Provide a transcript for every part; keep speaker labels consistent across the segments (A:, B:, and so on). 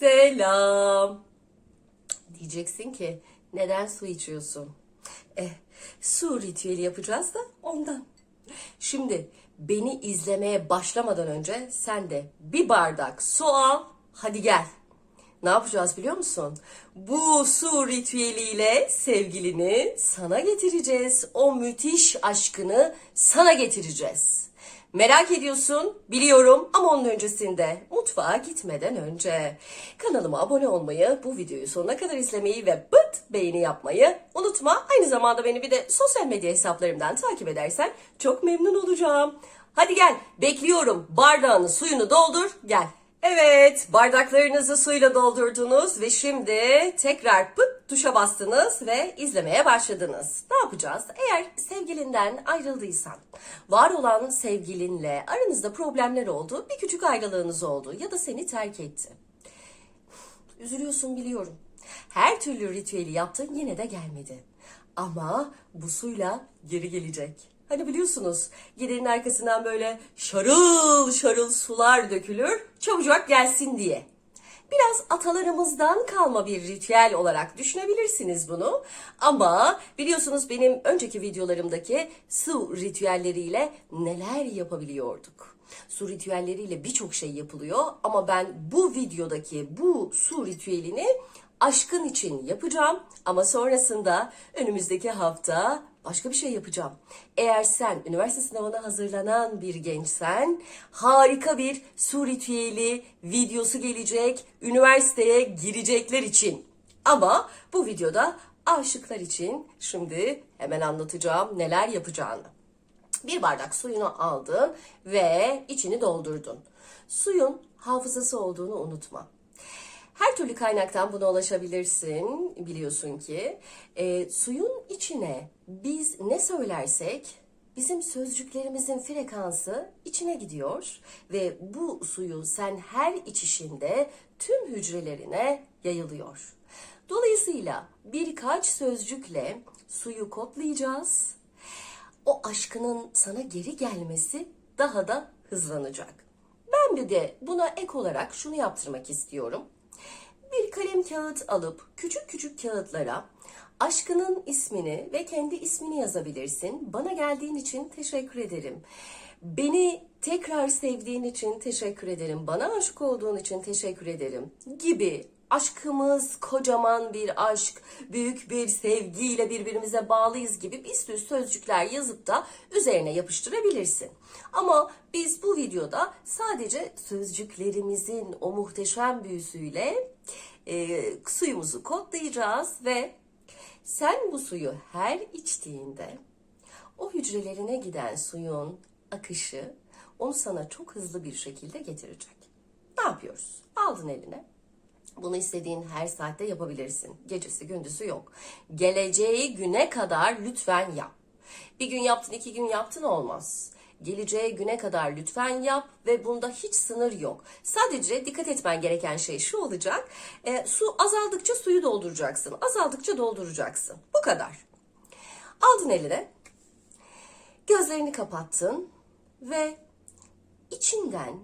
A: Selam. Diyeceksin ki neden su içiyorsun? Eh, su ritüeli yapacağız da ondan. Şimdi beni izlemeye başlamadan önce sen de bir bardak su al. Hadi gel. Ne yapacağız biliyor musun? Bu su ritüeliyle sevgilini sana getireceğiz. O müthiş aşkını sana getireceğiz. Merak ediyorsun, biliyorum ama onun öncesinde mutfağa gitmeden önce kanalıma abone olmayı, bu videoyu sonuna kadar izlemeyi ve bıt beğeni yapmayı unutma. Aynı zamanda beni bir de sosyal medya hesaplarımdan takip edersen çok memnun olacağım. Hadi gel, bekliyorum. Bardağını suyunu doldur, gel. Evet, bardaklarınızı suyla doldurdunuz ve şimdi tekrar pıt tuşa bastınız ve izlemeye başladınız. Ne yapacağız? Eğer sevgilinden ayrıldıysan, var olan sevgilinle aranızda problemler oldu, bir küçük ayrılığınız oldu ya da seni terk etti. Üzülüyorsun biliyorum. Her türlü ritüeli yaptın yine de gelmedi. Ama bu suyla geri gelecek. Hani biliyorsunuz gidenin arkasından böyle şarıl şarıl sular dökülür çabucak gelsin diye. Biraz atalarımızdan kalma bir ritüel olarak düşünebilirsiniz bunu. Ama biliyorsunuz benim önceki videolarımdaki su ritüelleriyle neler yapabiliyorduk. Su ritüelleriyle birçok şey yapılıyor ama ben bu videodaki bu su ritüelini aşkın için yapacağım ama sonrasında önümüzdeki hafta başka bir şey yapacağım. Eğer sen üniversite sınavına hazırlanan bir gençsen harika bir su ritüeli videosu gelecek üniversiteye girecekler için. Ama bu videoda aşıklar için şimdi hemen anlatacağım neler yapacağını. Bir bardak suyunu aldın ve içini doldurdun. Suyun hafızası olduğunu unutma. Her türlü kaynaktan buna ulaşabilirsin biliyorsun ki. E, suyun içine biz ne söylersek bizim sözcüklerimizin frekansı içine gidiyor ve bu suyu sen her içişinde tüm hücrelerine yayılıyor. Dolayısıyla birkaç sözcükle suyu kodlayacağız. O aşkının sana geri gelmesi daha da hızlanacak. Ben bir de buna ek olarak şunu yaptırmak istiyorum bir kalem kağıt alıp küçük küçük kağıtlara aşkının ismini ve kendi ismini yazabilirsin. Bana geldiğin için teşekkür ederim. Beni tekrar sevdiğin için teşekkür ederim. Bana aşık olduğun için teşekkür ederim gibi aşkımız kocaman bir aşk, büyük bir sevgiyle birbirimize bağlıyız gibi bir sürü sözcükler yazıp da üzerine yapıştırabilirsin. Ama biz bu videoda sadece sözcüklerimizin o muhteşem büyüsüyle e, suyumuzu kodlayacağız ve sen bu suyu her içtiğinde o hücrelerine giden suyun akışı onu sana çok hızlı bir şekilde getirecek. Ne yapıyoruz? Aldın eline. Bunu istediğin her saatte yapabilirsin. Gecesi gündüzü yok. Geleceği güne kadar lütfen yap. Bir gün yaptın, iki gün yaptın olmaz. Geleceği güne kadar lütfen yap ve bunda hiç sınır yok. Sadece dikkat etmen gereken şey şu olacak. E, su azaldıkça suyu dolduracaksın. Azaldıkça dolduracaksın. Bu kadar. Aldın eline. Gözlerini kapattın ve içinden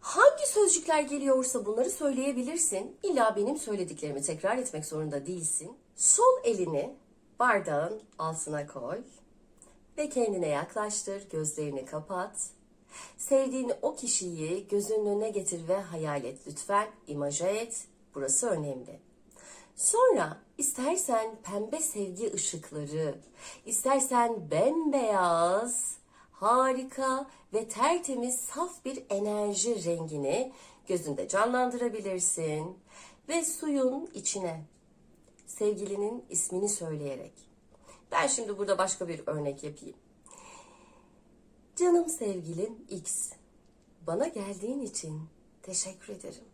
A: hangi sözcükler geliyorsa bunları söyleyebilirsin. İlla benim söylediklerimi tekrar etmek zorunda değilsin. Sol elini bardağın altına koy ve kendine yaklaştır, gözlerini kapat. Sevdiğin o kişiyi gözünün önüne getir ve hayal et lütfen, imaja et. Burası önemli. Sonra istersen pembe sevgi ışıkları, istersen bembeyaz, harika ve tertemiz saf bir enerji rengini gözünde canlandırabilirsin ve suyun içine sevgilinin ismini söyleyerek. Ben şimdi burada başka bir örnek yapayım. Canım sevgilim X. Bana geldiğin için teşekkür ederim.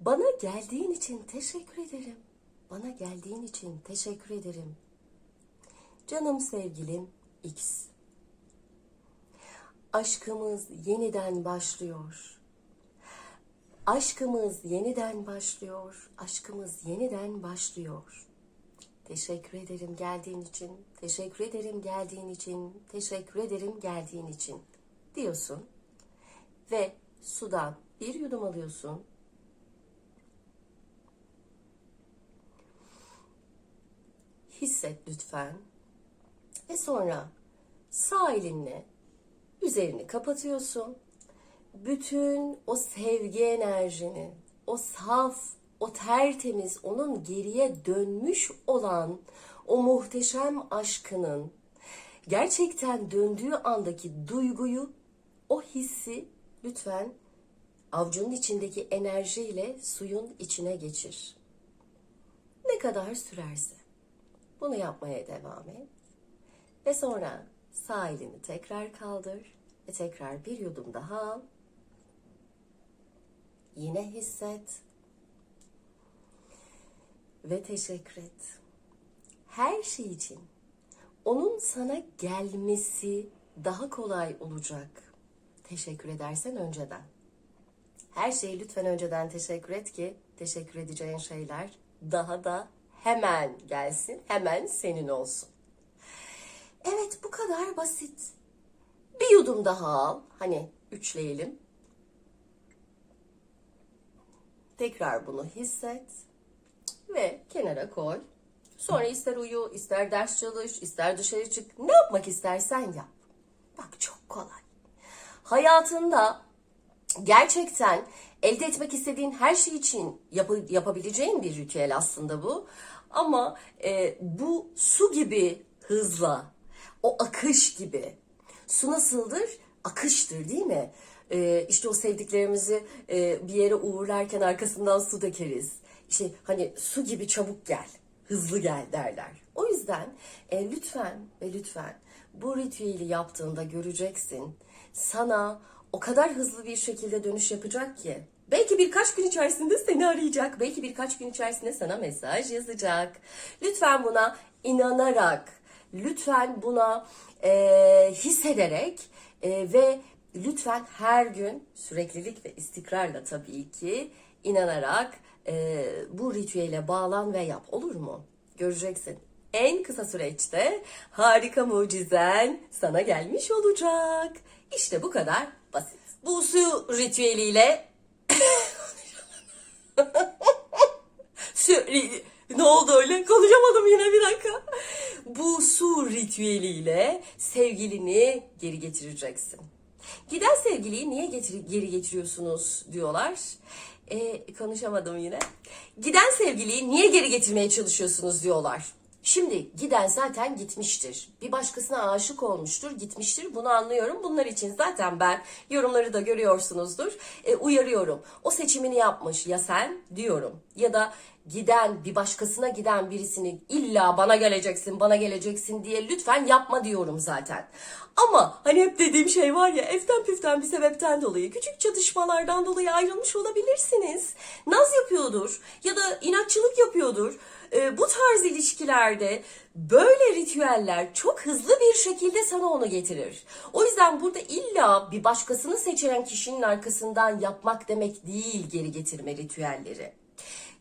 A: Bana geldiğin için teşekkür ederim. Bana geldiğin için teşekkür ederim. Canım sevgilim X. Aşkımız yeniden başlıyor. Aşkımız yeniden başlıyor. Aşkımız yeniden başlıyor. Teşekkür ederim geldiğin için. Teşekkür ederim geldiğin için. Teşekkür ederim geldiğin için diyorsun. Ve sudan bir yudum alıyorsun. Hisset lütfen. Ve sonra sağ elinle üzerini kapatıyorsun. Bütün o sevgi enerjini, o saf o tertemiz, onun geriye dönmüş olan o muhteşem aşkının gerçekten döndüğü andaki duyguyu, o hissi lütfen avucunun içindeki enerjiyle suyun içine geçir. Ne kadar sürerse. Bunu yapmaya devam et. Ve sonra sağ elini tekrar kaldır ve tekrar bir yudum daha al. Yine hisset. Ve teşekkür et. Her şey için onun sana gelmesi daha kolay olacak. Teşekkür edersen önceden. Her şeyi lütfen önceden teşekkür et ki teşekkür edeceğin şeyler daha da hemen gelsin, hemen senin olsun. Evet bu kadar basit. Bir yudum daha al. Hani üçleyelim. Tekrar bunu hisset kenara koy. Sonra ister uyu, ister ders çalış, ister dışarı çık. Ne yapmak istersen yap. Bak çok kolay. Hayatında gerçekten elde etmek istediğin her şey için yap- yapabileceğin bir ritüel aslında bu. Ama e, bu su gibi hızla, o akış gibi. Su nasıldır? Akıştır değil mi? E, işte o sevdiklerimizi e, bir yere uğurlarken arkasından su dökeriz. İşte hani su gibi çabuk gel, hızlı gel derler. O yüzden e, lütfen ve lütfen bu ritüeli yaptığında göreceksin. Sana o kadar hızlı bir şekilde dönüş yapacak ki. Belki birkaç gün içerisinde seni arayacak. Belki birkaç gün içerisinde sana mesaj yazacak. Lütfen buna inanarak, lütfen buna e, hissederek e, ve lütfen her gün süreklilik ve istikrarla tabii ki inanarak e, bu ritüele bağlan ve yap. Olur mu? Göreceksin. En kısa süreçte harika mucizen sana gelmiş olacak. İşte bu kadar basit. Bu su ritüeliyle ne oldu öyle? Konuşamadım yine bir dakika. Bu su ritüeliyle sevgilini geri getireceksin. Giden sevgiliyi niye getir- geri getiriyorsunuz diyorlar. E, konuşamadım yine. Giden sevgiliyi niye geri getirmeye çalışıyorsunuz diyorlar. Şimdi giden zaten gitmiştir. Bir başkasına aşık olmuştur, gitmiştir. Bunu anlıyorum. Bunlar için zaten ben yorumları da görüyorsunuzdur. E, uyarıyorum. O seçimini yapmış ya sen diyorum. Ya da giden bir başkasına giden birisini illa bana geleceksin, bana geleceksin diye lütfen yapma diyorum zaten. Ama hani hep dediğim şey var ya eften püften bir sebepten dolayı küçük çatışmalardan dolayı ayrılmış olabilirsiniz. Naz yapıyordur ya da inatçılık yapıyordur. Ee, bu tarz ilişkilerde böyle ritüeller çok hızlı bir şekilde sana onu getirir. O yüzden burada illa bir başkasını seçen kişinin arkasından yapmak demek değil geri getirme ritüelleri.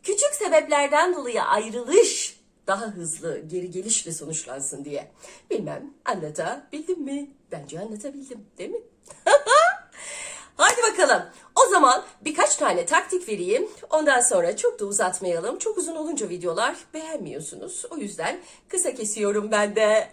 A: Küçük sebeplerden dolayı ayrılış daha hızlı geri gelişle sonuçlansın diye. Bilmem anlatabildim mi? Bence anlatabildim değil mi? Hadi bakalım. O zaman birkaç tane taktik vereyim. Ondan sonra çok da uzatmayalım. Çok uzun olunca videolar beğenmiyorsunuz. O yüzden kısa kesiyorum ben de.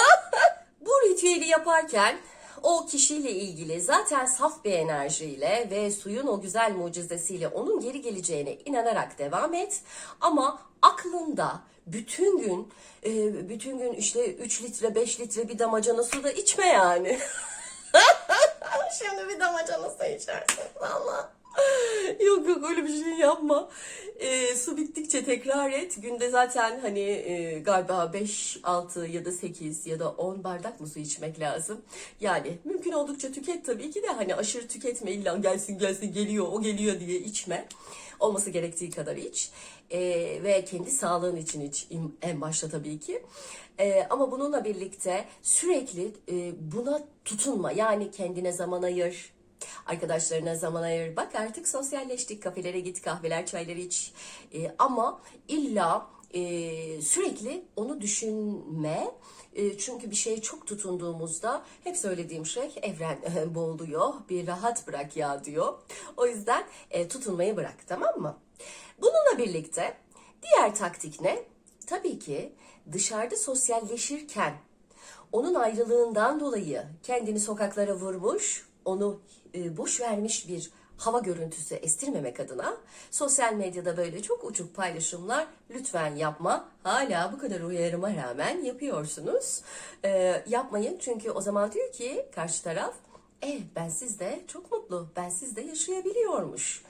A: Bu ritüeli yaparken o kişiyle ilgili zaten saf bir enerjiyle ve suyun o güzel mucizesiyle onun geri geleceğine inanarak devam et. Ama aklında bütün gün e, bütün gün işte 3 litre 5 litre bir damacana su da içme yani. Şimdi bir damacana su içersin valla. Yok yok öyle bir şey yapma. Ee, su bittikçe tekrar et. Günde zaten hani e, galiba 5, 6 ya da 8 ya da 10 bardak mı su içmek lazım. Yani mümkün oldukça tüket tabii ki de hani aşırı tüketme illa gelsin gelsin geliyor o geliyor diye içme. Olması gerektiği kadar iç. Ee, ve kendi sağlığın için iç en başta tabii ki. Ee, ama bununla birlikte sürekli e, buna tutunma. Yani kendine zaman ayır, Arkadaşlarına zaman ayır. Bak artık sosyalleştik. Kafelere git, kahveler, çaylar iç. Ee, ama illa e, sürekli onu düşünme. E, çünkü bir şeye çok tutunduğumuzda hep söylediğim şey evren boğuluyor. Bir rahat bırak ya diyor. O yüzden e, tutunmayı bırak tamam mı? Bununla birlikte diğer taktik ne? Tabii ki dışarıda sosyalleşirken onun ayrılığından dolayı kendini sokaklara vurmuş, onu e, boş vermiş bir hava görüntüsü estirmemek adına sosyal medyada böyle çok uçuk paylaşımlar lütfen yapma. Hala bu kadar uyarıma rağmen yapıyorsunuz. E, yapmayın çünkü o zaman diyor ki karşı taraf e bensiz de çok mutlu, bensiz de yaşayabiliyormuş.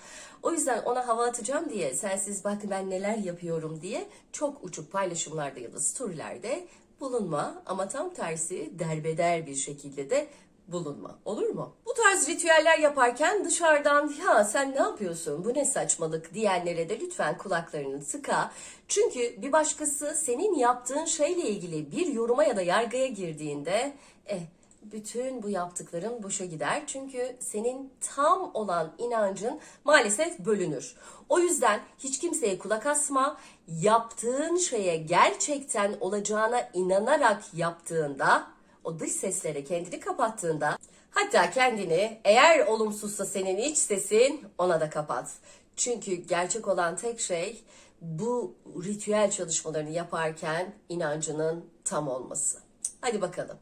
A: O yüzden ona hava atacağım diye sensiz bak ben neler yapıyorum diye çok uçuk paylaşımlarda ya da storylerde bulunma ama tam tersi derbeder bir şekilde de bulunma. Olur mu? Bu tarz ritüeller yaparken dışarıdan ya sen ne yapıyorsun bu ne saçmalık diyenlere de lütfen kulaklarını tıka. Çünkü bir başkası senin yaptığın şeyle ilgili bir yoruma ya da yargıya girdiğinde eh bütün bu yaptıkların boşa gider. Çünkü senin tam olan inancın maalesef bölünür. O yüzden hiç kimseye kulak asma. Yaptığın şeye gerçekten olacağına inanarak yaptığında, o dış seslere kendini kapattığında, hatta kendini eğer olumsuzsa senin iç sesin ona da kapat. Çünkü gerçek olan tek şey bu ritüel çalışmalarını yaparken inancının tam olması. Hadi bakalım.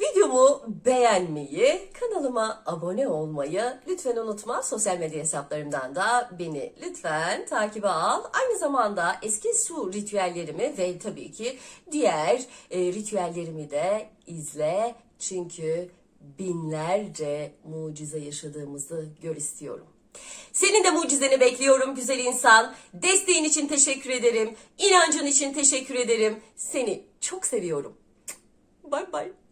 A: Videomu beğenmeyi, kanalıma abone olmayı lütfen unutma. Sosyal medya hesaplarımdan da beni lütfen takibe al. Aynı zamanda eski su ritüellerimi ve tabii ki diğer e, ritüellerimi de izle. Çünkü binlerce mucize yaşadığımızı gör istiyorum. Senin de mucizeni bekliyorum güzel insan. Desteğin için teşekkür ederim. İnancın için teşekkür ederim. Seni çok seviyorum. Bye bye.